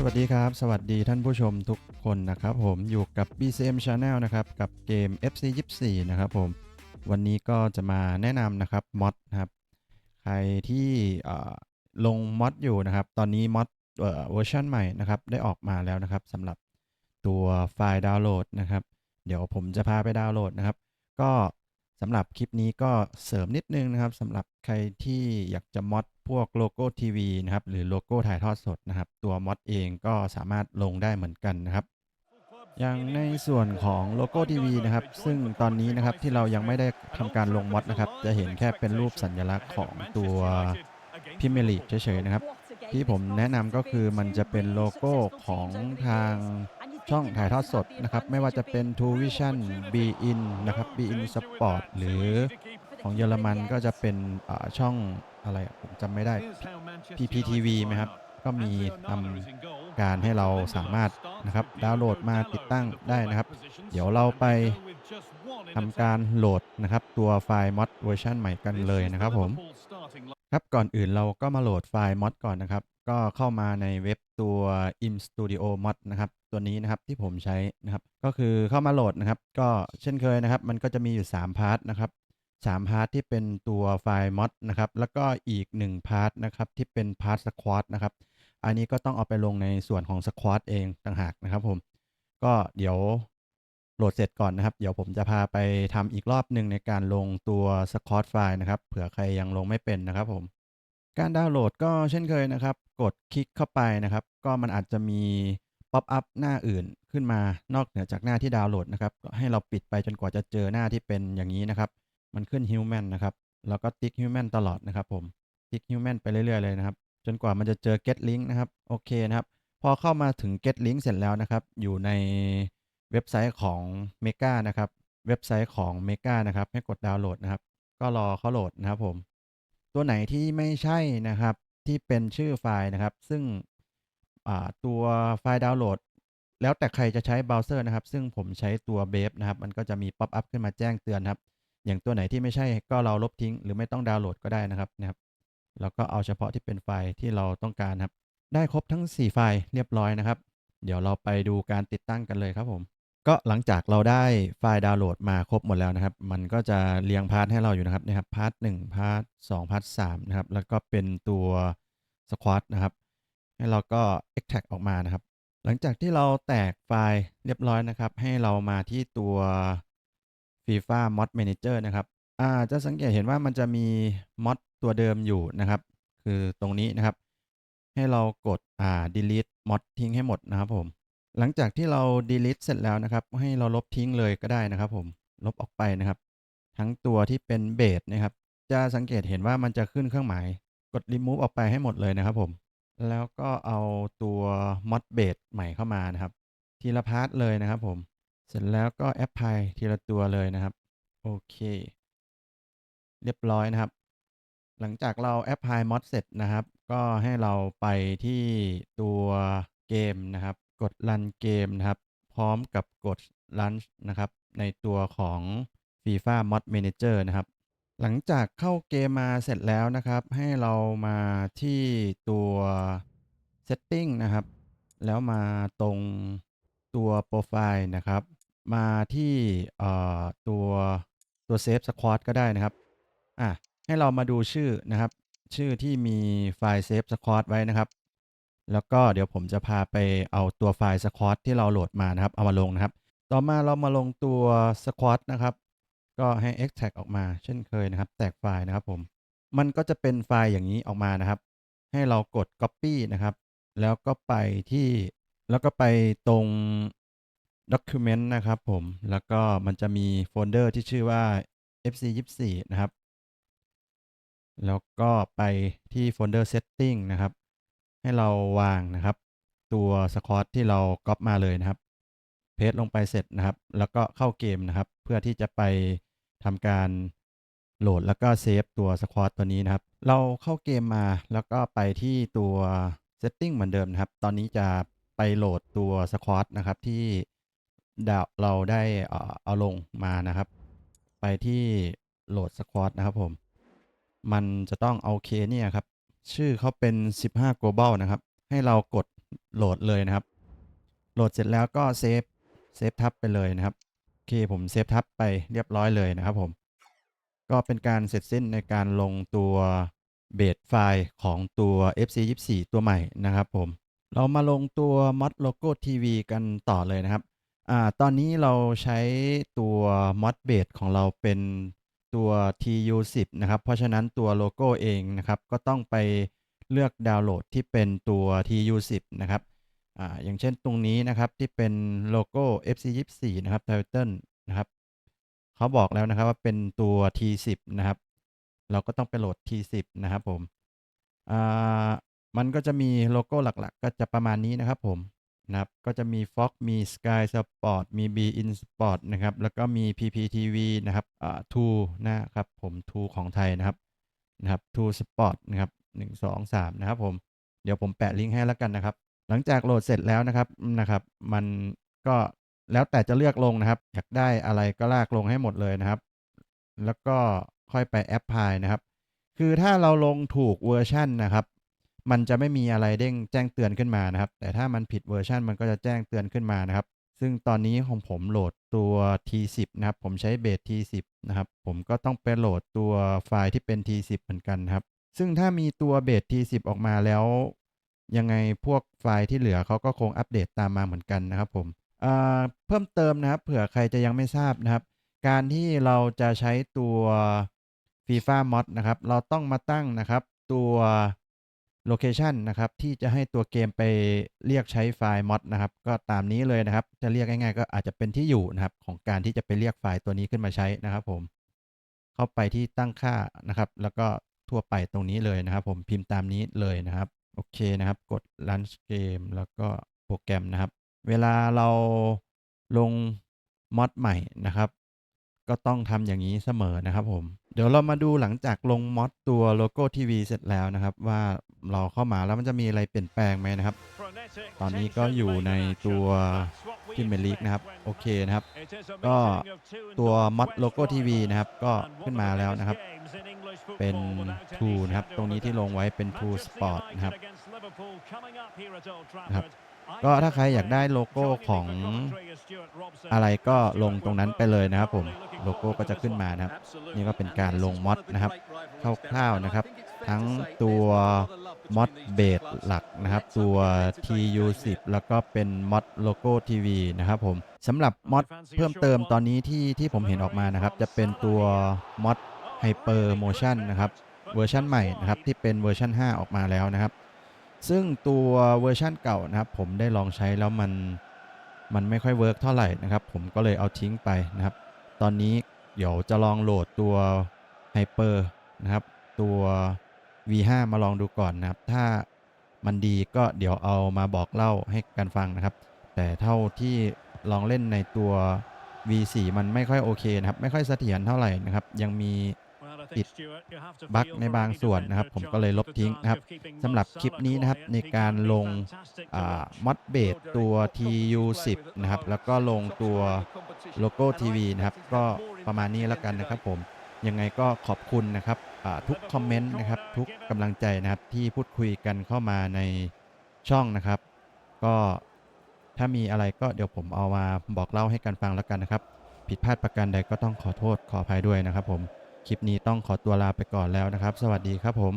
สวัสดีครับ สวัสดีท่านผู้ชมทุกคนนะครับผมอยู่กับ BCM Channel นะครับ กับเกม FC 24นะครับผม วันนี้ก็จะมาแนะนำนะครับมอดนะครับ ใครที่ลงมอดอยู่นะครับ ตอนนี้มอดเอ่อเวอร์ชันใหม่นะครับ ได้ออกมาแล้วนะครับสำหรับตัวไฟล์ดาวน์โหลดนะครับ เดี๋ยวผมจะพาไปดาวน์โหลดนะครับ ก็ สำหรับคลิปนี้ก็เสริมนิดนึงนะครับสำหรับใครที่อยากจะมอดพวกโลโก้ทีวีนะครับหรือโลโก้ถ่ายทอดสดนะครับ ตัวมอดเองก็สามารถลงได้เหมือนกันนะครับ อย่างในส่วนของโลโก้ทีวีนะครับ ซึ่งตอนนี้นะครับที่เรายังไม่ได้ทำการลงมอดนะครับ จะเห็นแค่เป็นรูปสัญลักษณ์ของตัวพิมลีกเฉยๆนะครับ ที่ผมแนะนำก็คือมันจะเป็นโลโก้ของทาง ช่องถ่ายทอดสดนะครับ ไม่ว่าจะเป็น True Vision b i n นะครับ b i n Sport หรือของเยอรมันก็จะเป็นช่องอะไรผมจำไม่ได้ PPTV ไหมครับ ก็มีทำการให้เราสามารถนะครับดาวน์โหลดมาติดตั้งได้นะครับ เดี๋ยวเราไปทำการโหลดนะครับ ตัวไฟล์มอดเวอร์ชันใหม่กันเลยนะครับผม ครับก่อนอื่นเราก็มาโหลดไฟล์มอดก่อนนะครับ ก็เข้ามาในเว็บตัว im studio mod นะครับ ตัวนี้นะครับที่ผมใช้นะครับ ก็คือเข้ามาโหลดนะครับ ก็เช่นเคยนะครับ มันก็จะมีอยู่3พาร์ทนะครับ3พาร์ทที่เป็นตัวไฟล์มอดนะครับ แล้วก็อีก1พาร์ทนะครับที่เป็นพาร์ทสควอตนะครับ อันนี้ก็ต้องเอาไปลงในส่วนของสควอตเองต่างหากนะครับผม ก็เดี๋ยวโหลดเสร็จก่อนนะครับ เดี๋ยวผมจะพาไปทำอีกรอบหนึ่งในการลงตัวสควอตไฟล์นะครับ เผื่อใครยังลงไม่เป็นนะครับผม การดาวน์โหลดก็เช่นเคยนะครับ กดคลิกเข้าไปนะครับ ก็มันอาจจะมี ป๊อปอัพหน้าอื่นขึ้นมานอกเหนือจากหน้าที่ดาวน์โหลดนะครับก็ให้เราปิดไปจนกว่าจะเจอหน้าที่เป็นอย่างนี้นะครับ มันขึ้น Human นะครับ แล้วก็ติ๊ก Human ตลอดนะครับผมติ๊ก Human ไปเรื่อยๆเลยนะครับ จนกว่ามันจะเจอ Get Link นะครับโอเคนะครับ พอเข้ามาถึง Get Link เสร็จแล้วนะครับ อยู่ในเว็บไซต์ของ Mega นะครับ เว็บไซต์ของ Mega นะครับ ให้กดดาวน์โหลดนะครับ ก็รอเขาโหลดนะครับผม ตัวไหนที่ไม่ใช่นะครับที่เป็นชื่อไฟล์นะครับ ซึ่ง ตัวไฟล์ดาวน์โหลด แล้วแต่ใครจะใช้เบราว์เซอร์นะครับ ซึ่งผมใช้ตัวเบฟนะครับ มันก็จะมีป๊อปอัพขึ้นมาแจ้งเตือนครับ อย่างตัวไหนที่ไม่ใช่ก็เราลบทิ้ง หรือไม่ต้องดาวน์โหลดก็ได้นะครับนะครับแล้วก็เอาเฉพาะที่เป็นไฟล์ที่เราต้องการครับ ได้ครบทั้ง 4 ไฟล์เรียบร้อยนะครับ เดี๋ยวเราไปดูการติดตั้งกันเลยครับผม ก็หลังจากเราได้ไฟล์ดาวน์โหลดมาครบหมดแล้วนะครับ มันก็จะเรียงพาร์ทให้เราอยู่นะครับนะครับพาร์ทหนึ่งพาร์ทสองพาร์ทสามนะครับ แล้วก็เป็นตัวสควอตนะครับ ให้เราก็ extract ออกมานะครับ หลังจากที่เราแตกไฟล์เรียบร้อยนะครับ ให้เรามาที่ตัว FIFA Mod Manager นะครับอ่าจะสังเกตเห็นว่ามันจะมีมอดตัวเดิมอยู่นะครับ คือตรงนี้นะครับ ให้เรากดอ่า delete mod ทิ้งให้หมดนะครับผม หลังจากที่เรา delete เสร็จแล้วนะครับ ให้เราลบทิ้งเลยก็ได้นะครับ ผมลบออกไปนะครับ ทั้งตัวที่เป็นเบสนะครับ จะสังเกตเห็นว่ามันจะขึ้นเครื่องหมาย กด remove ออกไปให้หมดเลยนะครับผม แล้วก็เอาตัว mod base ใหม่เข้ามานะครับ ทีละพาร์ทเลยนะครับผม เสร็จแล้วก็ apply ทีละตัวเลยนะครับ โอเค เรียบร้อยนะครับ หลังจากเรา apply mod เสร็จนะครับ ก็ให้เราไปที่ตัวเกมนะครับ กด run เกมนะครับ พร้อมกับกด launch นะครับ ในตัวของ FIFA mod manager นะครับ หลังจากเข้าเกมมาเสร็จแล้วนะครับ ให้เรามาที่ตัว setting นะครับ แล้วมาตรงตัวโปรไฟล์นะครับ มาที่เอ่อตัวตัว save squad ก็ได้นะครับอะให้เรามาดูชื่อนะครับ ชื่อที่มีไฟล์ save squad ไว้นะครับ แล้วก็เดี๋ยวผมจะพาไปเอาตัวไฟล์ squad ที่เราโหลดมานะครับ เอามาลงนะครับ ต่อมาเรามาลงตัว squad นะครับ ก็ให้ extract ออกมาเช่นเคยนะครับ แตกไฟล์นะครับผม มันก็จะเป็นไฟล์อย่างนี้ออกมานะครับ ให้เรากด copy นะครับ แล้วก็ไปที่แล้วก็ไปตรง document นะครับผม แล้วก็มันจะมีโฟลเดอร์ที่ชื่อว่า fc24 นะครับ แล้วก็ไปที่โฟลเดอร์ setting นะครับ ให้เราวางนะครับ ตัวสควอตที่เราก๊อปมาเลยนะครับ เพจลงไปเสร็จนะครับ แล้วก็เข้าเกมนะครับ เพื่อที่จะไป ทำการโหลดแล้วก็เซฟตัวสควอตตัวนี้นะครับ เราเข้าเกมมาแล้วก็ไปที่ตัว setting เหมือนเดิมนะครับ ตอนนี้จะไปโหลดตัวสควอตนะครับที่เราได้เอาลงมานะครับ ไปที่โหลดสควอตนะครับผม มันจะต้องเอาเคเนี่ยครับ ชื่อเขาเป็น 15 global นะครับ ให้เรากดโหลดเลยนะครับ โหลดเสร็จแล้วก็เซฟเซฟทับไปเลยนะครับ เคผมเซฟทับไปเรียบร้อยเลยนะครับผม ก็เป็นการเสร็จสิ้นในการลงตัวเบสไฟล์ของตัว FC24 ตัวใหม่นะครับผม เรามาลงตัว mod logo TV กันต่อเลยนะครับอ่าตอนนี้เราใช้ตัว mod base ของเราเป็นตัว TU10 นะครับ เพราะฉะนั้นตัวโลโก้เองนะครับ ก็ต้องไปเลือกดาวน์โหลดที่เป็นตัว TU10 นะครับ อ่าอย่างเช่นตรงนี้นะครับที่เป็นโลโก้ FC24 นะครับ Title นะครับเขาบอกแล้วนะครับว่าเป็นตัว T10 นะครับ เราก็ต้องไปโหลด T10 นะครับผมอ่ามันก็จะมีโลโก้หลักๆ ก็จะประมาณนี้นะครับผมนะครับก็จะมี Fox มี Sky Sport มี B In Sport นะครับ แล้วก็มี PPTV นะครับอ่า True นะครับผม True ของไทยนะครับนะครับ True Sport นะครับ1 2 3นะครับผมเดี๋ยวผมแปะลิงก์ให้แล้วกันนะครับ หลังจากโหลดเสร็จแล้วนะครับนะครับ มันก็แล้วแต่จะเลือกลงนะครับ อยากได้อะไรก็ลากลงให้หมดเลยนะครับ แล้วก็ค่อยไปแอปพลายนะครับ คือถ้าเราลงถูกเวอร์ชันนะครับ มันจะไม่มีอะไรเด้งแจ้งเตือนขึ้นมานะครับ แต่ถ้ามันผิดเวอร์ชันมันก็จะแจ้งเตือนขึ้นมานะครับ ซึ่งตอนนี้ของผมโหลดตัว T10 นะครับ ผมใช้เบส T10 นะครับ ผมก็ต้องไปโหลดตัวไฟล์ที่เป็น T10 เหมือนกันครับ ซึ่งถ้ามีตัวเบส T10 ออกมาแล้ว ยังไงพวกไฟล์ที่เหลือเขาก็คงอัปเดตตามมาเหมือนกันนะครับผมเพิ่มเติมนะครับ เผื่อใครจะยังไม่ทราบนะครับ การที่เราจะใช้ตัว FIFA Mod นะครับ เราต้องมาตั้งนะครับตัวโลเคชันนะครับที่จะให้ตัวเกมไปเรียกใช้ไฟล์ mod นะครับ ก็ตามนี้เลยนะครับ จะเรียกง่ายๆ ก็อาจจะเป็นที่อยู่นะครับ ของการที่จะไปเรียกไฟล์ตัวนี้ขึ้นมาใช้นะครับ ผม เข้าไปที่ตั้งค่านะครับ แล้วก็ทั่วไปตรงนี้เลยนะครับ ผมพิมพ์ตามนี้เลยนะครับ โอเคนะครับ กด launch game แล้วก็โปรแกรมนะครับ เวลาเราลงมอดใหม่นะครับ ก็ต้องทำอย่างนี้เสมอนะครับผม เดี๋ยวเรามาดูหลังจากลงมอดตัวโลโก้ทีวีเสร็จแล้วนะครับ ว่าเราเข้ามาแล้วมันจะมีอะไรเปลี่ยนแปลงไหมนะครับ ตอนนี้ก็อยู่ในตัว พิมเมลีกนะครับโอเคนะครับ ก็ตัตัววมมออดดโลโลโก้โก้ทีทีวีวีนะนะคครัรับบก็ก็ขึ้ขึ้นนมามาแล้แล้ววนะนะคครัรับบเป็เป็นน True 2นะนะคครัรับบตตรรงงนี้นี้ที่ที่ลลงงไว้ไว้เป็เป็นน True True Sport Sport นะนะคครัรับบนะครับก็ก็ถ้าใครอยากได้โลโก้ของอะไรก็ลงตรงนั้นไปเลยนะครับผม โลโก้ก็จะขึ้นมานะครับ นี่ก็เป็นการลงมอดนะครับคร่าวๆนะครับ ทั้งตัวมอดเบสหลักนะครับ ตัว TU10 แล้วก็เป็นมอดโลโก้ TV นะครับผมสำหรับมอดเพิ่มเติมตอนนี้ที่ที่ผมเห็นออกมานะครับ จะเป็นตัวมอด Hyper Motion นะครับเวอร์ชันใหม่นะครับที่เป็นเวอร์ชัน5 ออกมาแล้วนะครับ ซึ่งตัวเวอร์ชันเก่านะครับผมได้ลองใช้แล้วมันมันไม่ค่อยเวิร์กเท่าไหร่นะครับ ผมก็เลยเอาทิ้งไปนะครับ ตอนนี้เดี๋ยวจะลองโหลดตัว Hyper นะครับ ตัว V5 มาลองดูก่อนนะครับ ถ้ามันดีก็เดี๋ยวเอามาบอกเล่าให้กันฟังนะครับ แต่เท่าที่ลองเล่นในตัว V4 มันไม่ค่อยโอเคนะครับ ไม่ค่อยเสถียรเท่าไหร่นะครับ ยังมี ติดบั๊กในบางส่วนนะครับ ผมก็เลยลบทิ้งนะครับสำหรับคลิปนี้นะครับในการลงมอดเบสตัว TU10 นะครับ แล้วก็ลงตัวโลโก้ทีวีนะครับ ก็ประมาณนี้แล้วกันนะครับผมยังไงก็ขอบคุณนะครับทุกคอมเมนต์นะครับ ทุกกำลังใจนะครับที่พูดคุยกันเข้ามาในช่องนะครับ ก็ถ้ามีอะไรก็เดี๋ยวผมเอามาบอกเล่าให้กันฟังแล้วกันนะครับ ผิดพลาดประการใดก็ต้องขอโทษขออภัยด้วยนะครับผม คลิปนี้ต้องขอตัวลาไปก่อนแล้วนะครับ สวัสดีครับผม